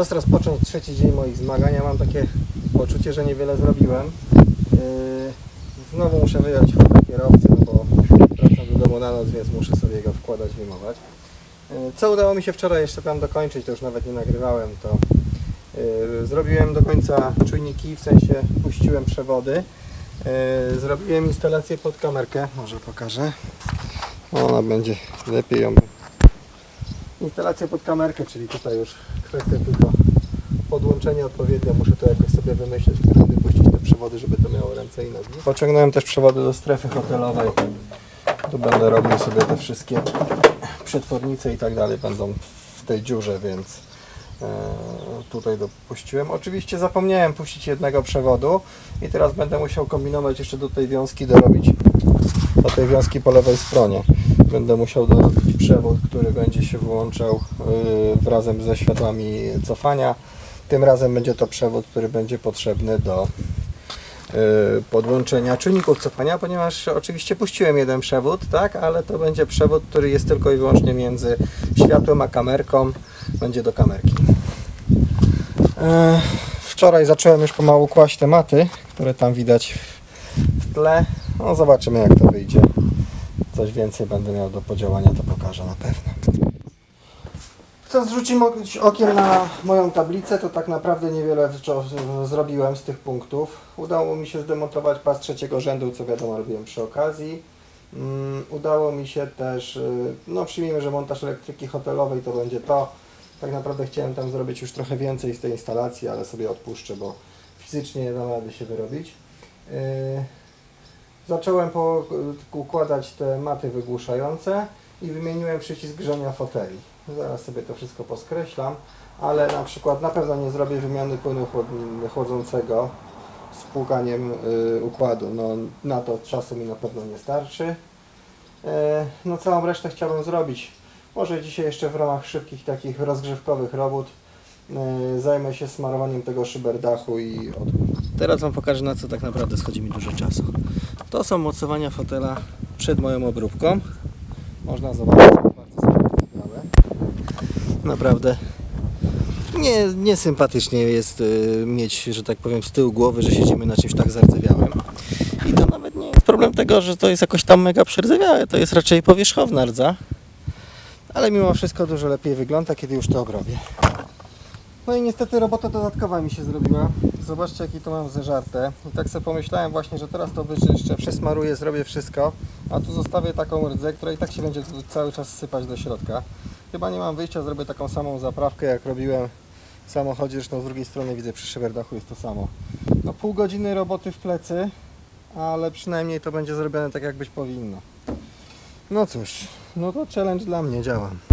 Czas rozpocząć trzeci dzień moich zmagań. Ja mam takie poczucie, że niewiele zrobiłem. Yy, Znowu muszę wyjąć fotel kierowcy, no bo wracam do domu na noc, więc muszę sobie go wkładać, wyjmować. Yy, Co udało mi się wczoraj jeszcze tam dokończyć, to już nawet nie nagrywałem, to yy, zrobiłem do końca czujniki, w sensie puściłem przewody. Zrobiłem instalację pod kamerkę, może pokażę. Ona będzie lepiej ją instalację pod kamerkę, czyli tutaj już kwestia tylko podłączenia odpowiednio. Muszę to jakoś sobie wymyśleć, kiedy puścić te przewody, żeby to miało ręce i nogi. Pociągnąłem też przewody do strefy hotelowej. Tu będę robił sobie te wszystkie przetwornice i tak dalej będą w tej dziurze, więc e, tutaj dopuściłem. Oczywiście zapomniałem puścić jednego przewodu i teraz będę musiał kombinować jeszcze do tej wiązki dorobić do tej wiązki po lewej stronie. Będę musiał dorobić przewód, który będzie się wyłączał yy, razem ze światłami cofania. Tym razem będzie to przewód, który będzie potrzebny do yy, podłączenia czujników cofania, ponieważ oczywiście puściłem jeden przewód, tak, ale to będzie przewód, który jest tylko i wyłącznie między światłem a kamerką, będzie do kamerki. Yy, Wczoraj zacząłem już pomału kłaść te maty, które tam widać w tle. No zobaczymy jak to wyjdzie. Coś więcej będę miał do podziałania, to pokażę na pewno. Chcę zrzucić okiem na moją tablicę, to tak naprawdę niewiele zrobiłem z tych punktów. Udało mi się zdemontować pas trzeciego rzędu, co wiadomo robiłem przy okazji. Mm, Udało mi się też, y, no przyjmijmy, że montaż elektryki hotelowej to będzie to. Tak naprawdę chciałem tam zrobić już trochę więcej z tej instalacji, ale sobie odpuszczę, bo fizycznie nie dam rady się wyrobić. Zacząłem po, układać te maty wygłuszające i wymieniłem przycisk grzania foteli. Zaraz sobie to wszystko poskreślam, ale na przykład na pewno nie zrobię wymiany płynu chłod- chłodzącego z płukaniem y, układu. No, na to czasu mi na pewno nie starczy. E, no całą resztę chciałbym zrobić. Może dzisiaj jeszcze w ramach szybkich takich rozgrzewkowych robót e, zajmę się smarowaniem tego szyberdachu i od... Teraz Wam pokażę na co tak naprawdę schodzi mi dużo czasu. To są mocowania fotela przed moją obróbką. Można zobaczyć, jak bardzo są wyglądały. Naprawdę nie, niesympatycznie jest y, mieć, że tak powiem, z tyłu głowy, że siedzimy na czymś tak zardzewiałym. I to nawet nie jest problem tego, że to jest jakoś tam mega przerdzewiałe, to jest raczej powierzchowna rdza. Ale mimo wszystko dużo lepiej wygląda, kiedy już to obrobię. No i niestety robota dodatkowa mi się zrobiła. Zobaczcie jaki to mam zeżarte. I tak sobie pomyślałem właśnie, że teraz to wyczyszczę, przesmaruję, zrobię wszystko, a tu zostawię taką rdzę, która i tak się będzie cały czas sypać do środka. Chyba nie mam wyjścia, zrobię taką samą zaprawkę jak robiłem w samochodzie, zresztą z drugiej strony widzę przy szyberdachu jest to samo. No pół godziny roboty w plecy, ale przynajmniej to będzie zrobione tak jak być powinno. No cóż, no to challenge dla mnie, działam.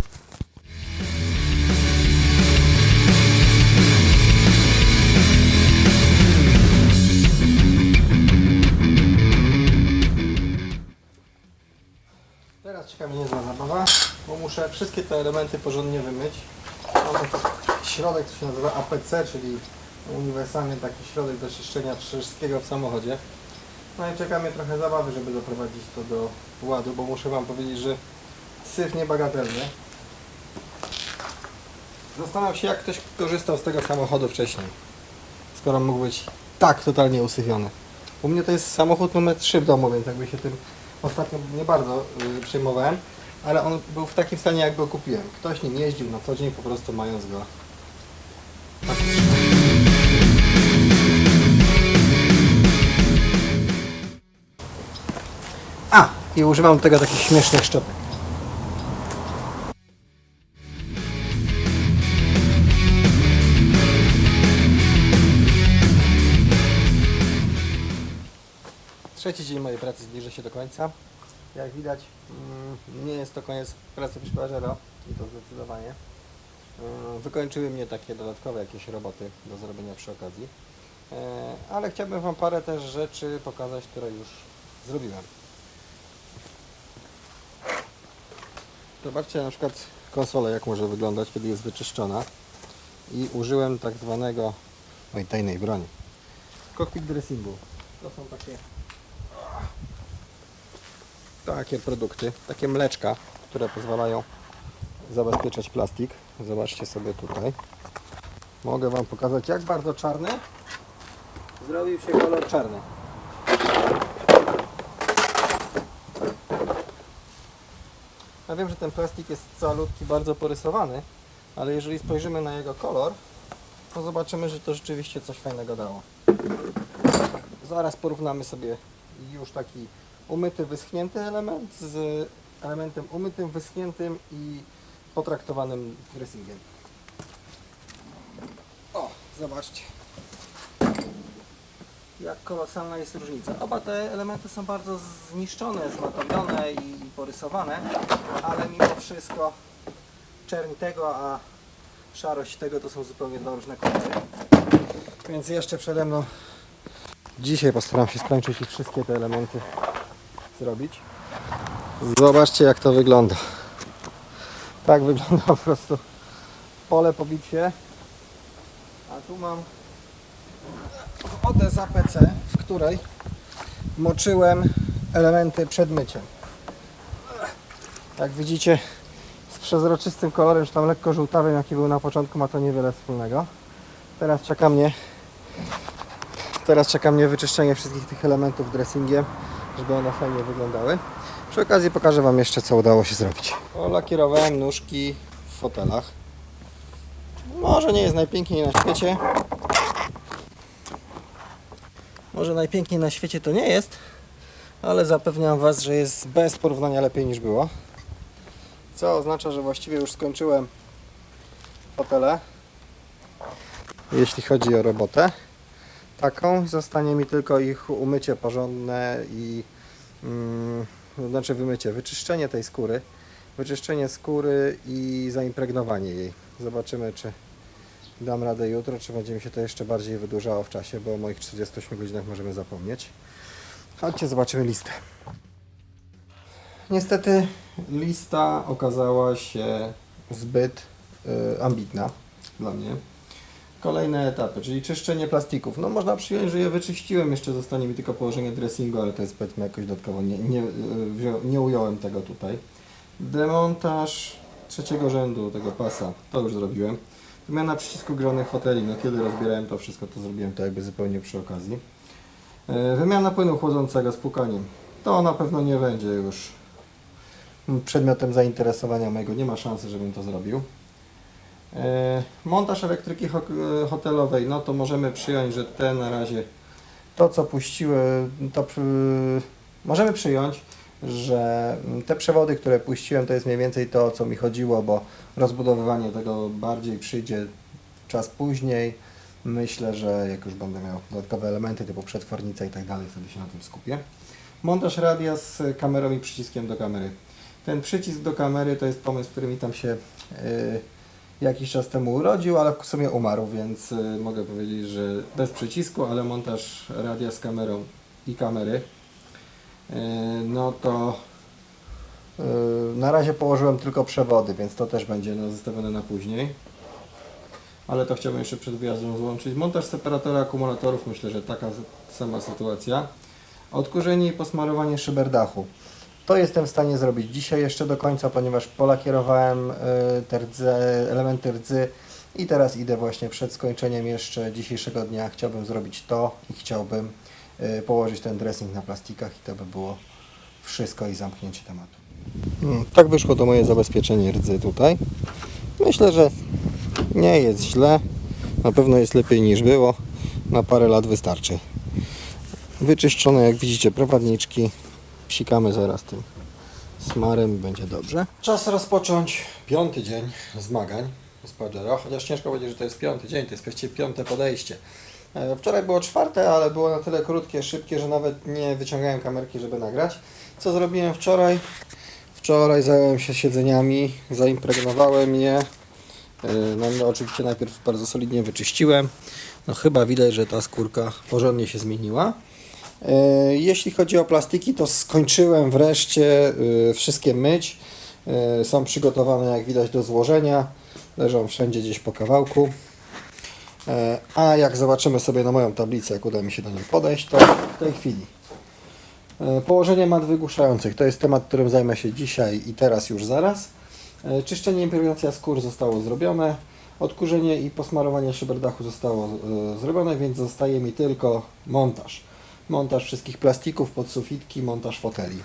Teraz czeka mnie niezła zabawa, bo muszę wszystkie te elementy porządnie wymyć. Mamy środek, co się nazywa APC, czyli uniwersalny taki środek do czyszczenia wszystkiego w samochodzie. No i czeka mnie trochę zabawy, żeby doprowadzić to do ładu, bo muszę Wam powiedzieć, że syf niebagatelny. Zastanawiam się, jak ktoś korzystał z tego samochodu wcześniej, skoro mógł być tak totalnie usyfiony. U mnie to jest samochód numer 3 w domu, więc jakby się tym ostatnio nie bardzo y, przejmowałem, ale on był w takim stanie, jak go kupiłem. Ktoś nim jeździł na co dzień, po prostu mając go. A! I używam do tego takich śmiesznych szczotek. Trzeci dzień mojej pracy zbliża się do końca. Jak widać, mm, nie jest to koniec pracy Pajero i to zdecydowanie. Mm, Wykończyły mnie takie dodatkowe jakieś roboty do zrobienia przy okazji. E, Ale chciałbym Wam parę też rzeczy pokazać, które już zrobiłem. Zobaczcie na przykład konsolę, jak może wyglądać, kiedy jest wyczyszczona. I użyłem tak zwanego, oj, tajnej broni. Cockpit dressingu. To są takie takie produkty, takie mleczka, które pozwalają zabezpieczać plastik. Zobaczcie sobie tutaj. mogę Wam pokazać jak bardzo czarny zrobił się kolor czarny. Ja wiem, że ten plastik jest calutki, bardzo porysowany, ale jeżeli spojrzymy na jego kolor, to zobaczymy, że to rzeczywiście coś fajnego dało. Zaraz porównamy sobie już taki umyty, wyschnięty element z elementem umytym, wyschniętym i potraktowanym dressingiem. O, zobaczcie. Jak kolosalna jest różnica. Oba te elementy są bardzo zniszczone, zmatowione i porysowane, ale mimo wszystko czerń tego, a szarość tego to są zupełnie dwa różne kolory. Więc jeszcze przede mną dzisiaj postaram się skończyć wszystkie te elementy zrobić. Zobaczcie jak to wygląda. Tak wygląda po prostu pole po bitwie. A tu mam wodę z APC, w której moczyłem elementy przed myciem. Jak widzicie z przezroczystym kolorem, czy tam lekko żółtawym jaki był na początku ma to niewiele wspólnego. Teraz czeka mnie teraz czeka mnie wyczyszczenie wszystkich tych elementów dressingiem, żeby one fajnie wyglądały. Przy okazji pokażę Wam jeszcze co udało się zrobić. Lakierowałem nóżki w fotelach. Może nie jest najpiękniej na świecie, może najpiękniej na świecie to nie jest, ale zapewniam Was, że jest bez porównania lepiej niż było. Co oznacza, że właściwie już skończyłem fotele, jeśli chodzi o robotę taką. Zostanie mi tylko ich umycie porządne i to znaczy wymycie, wyczyszczenie tej skóry, wyczyszczenie skóry i zaimpregnowanie jej. Zobaczymy, czy dam radę jutro, czy będzie mi się to jeszcze bardziej wydłużało w czasie, bo o moich 48 godzinach możemy zapomnieć. Chodźcie, zobaczymy listę. Niestety lista okazała się zbyt y, ambitna dla mnie. Kolejne etapy, czyli czyszczenie plastików. No można przyjąć, że je wyczyściłem, jeszcze zostanie mi tylko położenie dressingu, ale to jest powiedzmy jakoś dodatkowo, nie, nie, nie ująłem tego tutaj. Demontaż trzeciego rzędu tego pasa, to już zrobiłem. Wymiana przycisku grzonych foteli, no kiedy rozbierałem to wszystko, to zrobiłem to jakby zupełnie przy okazji. E, Wymiana płynu chłodzącego z pukaniem. To na pewno nie będzie już przedmiotem zainteresowania mojego, nie ma szansy, żebym to zrobił. E, Montaż elektryki e, hotelowej, no to możemy przyjąć, że te na razie to co puściły, to możemy przyjąć, że mm, te przewody, które puściłem, to jest mniej więcej to, co mi chodziło, bo rozbudowywanie tego bardziej przyjdzie czas później. Myślę, że jak już będę miał dodatkowe elementy typu przetwornica i tak dalej, wtedy się na tym skupię. Montaż radia z kamerą i przyciskiem do kamery. Ten przycisk do kamery to jest pomysł, który mi tam się yy, jakiś czas temu urodził, ale w sumie umarł, więc yy, mogę powiedzieć, że bez przycisku, ale montaż radia z kamerą i kamery Yy, no to yy, na razie położyłem tylko przewody, więc to też będzie no, zostawione na później. Ale to chciałbym jeszcze przed wyjazdem złączyć. Montaż separatora akumulatorów, myślę, że taka sama sytuacja. Odkurzenie i posmarowanie szyber dachu. To jestem w stanie zrobić dzisiaj jeszcze do końca, ponieważ polakierowałem yy, te rdze, elementy rdzy i teraz idę właśnie przed skończeniem jeszcze dzisiejszego dnia. Chciałbym zrobić to i chciałbym y, położyć ten dressing na plastikach i to by było wszystko i zamknięcie tematu. Tak wyszło to moje zabezpieczenie rdzy tutaj. Myślę, że nie jest źle. Na pewno jest lepiej niż było. Na parę lat wystarczy. Wyczyszczone jak widzicie prowadniczki. Psikamy zaraz tym smarem będzie dobrze. Czas rozpocząć piąty dzień zmagań z Pajero. Chociaż ciężko powiedzieć, że to jest piąty dzień, to jest właściwie piąte podejście. E, Wczoraj było czwarte, ale było na tyle krótkie, szybkie, że nawet nie wyciągałem kamerki, żeby nagrać. Co zrobiłem wczoraj? Wczoraj zająłem się siedzeniami, zaimpregnowałem je. E, No, no, oczywiście najpierw bardzo solidnie wyczyściłem. No chyba widać, że ta skórka porządnie się zmieniła. E, Jeśli chodzi o plastiki, to skończyłem wreszcie e, wszystkie myć. E, Są przygotowane, jak widać, do złożenia. Leżą wszędzie gdzieś po kawałku. A jak zobaczymy sobie na moją tablicę, jak uda mi się do niej podejść, to w tej chwili położenie mat wygłuszających to jest temat, którym zajmę się dzisiaj i teraz już zaraz. Czyszczenie i impregnacja skór zostało zrobione. Odkurzenie i posmarowanie szyberdachu zostało zrobione, więc zostaje mi tylko montaż. Montaż wszystkich plastików, podsufitki, montaż foteli.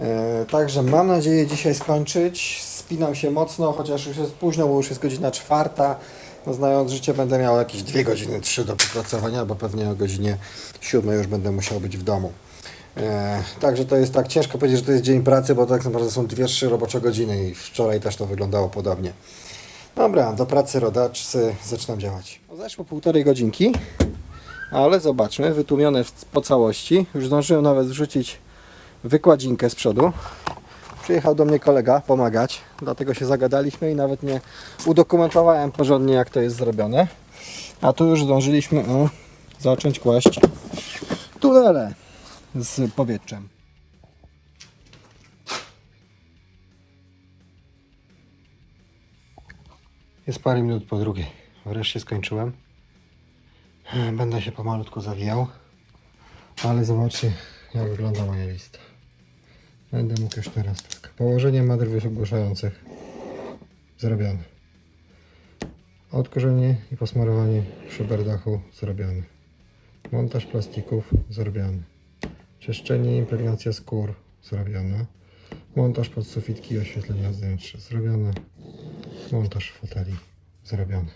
E, Także mam nadzieję dzisiaj skończyć. Spinam się mocno, chociaż już jest późno, bo już jest godzina czwarta. No, znając życie będę miał jakieś dwie godziny, trzy do popracowania, bo pewnie o godzinie siódmej już będę musiał być w domu. E, także to jest tak ciężko powiedzieć, że to jest dzień pracy, bo tak naprawdę są dwie, trzy robocze godziny i wczoraj też to wyglądało podobnie. Dobra, do pracy rodaczcy zaczynam działać. Zeszło półtorej godzinki, ale zobaczmy, wytłumione po całości. Już zdążyłem nawet wrzucić wykładzinkę z przodu. Przyjechał do mnie kolega pomagać, dlatego się zagadaliśmy i nawet nie udokumentowałem porządnie jak to jest zrobione. A tu już zdążyliśmy o, zacząć kłaść tunele z powietrzem. Jest parę minut po drugiej. Wreszcie skończyłem. Będę się pomalutku zawijał. Ale zobaczcie, jak wygląda moja lista. Będę mógł już teraz tak. Położenie madr wygłuszających zrobione. Odkurzenie i posmarowanie szyberdachu zrobione. Montaż plastików zrobiony. Czyszczenie i impregnacja skór zrobiona. Montaż podsufitki i oświetlenia wnętrza zrobione. Montaż foteli zrobiony.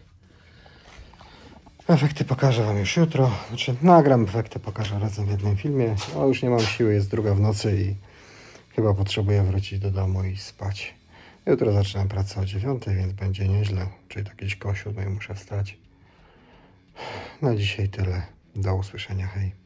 Efekty pokażę Wam już jutro. Znaczy, nagram efekty, pokażę razem w jednym filmie. O, już nie mam siły, jest druga w nocy i chyba potrzebuję wrócić do domu i spać. Jutro zaczynam pracę o 9, więc będzie nieźle. Czyli gdzieś koło 7 muszę wstać. Na dzisiaj tyle. Do usłyszenia. Hej.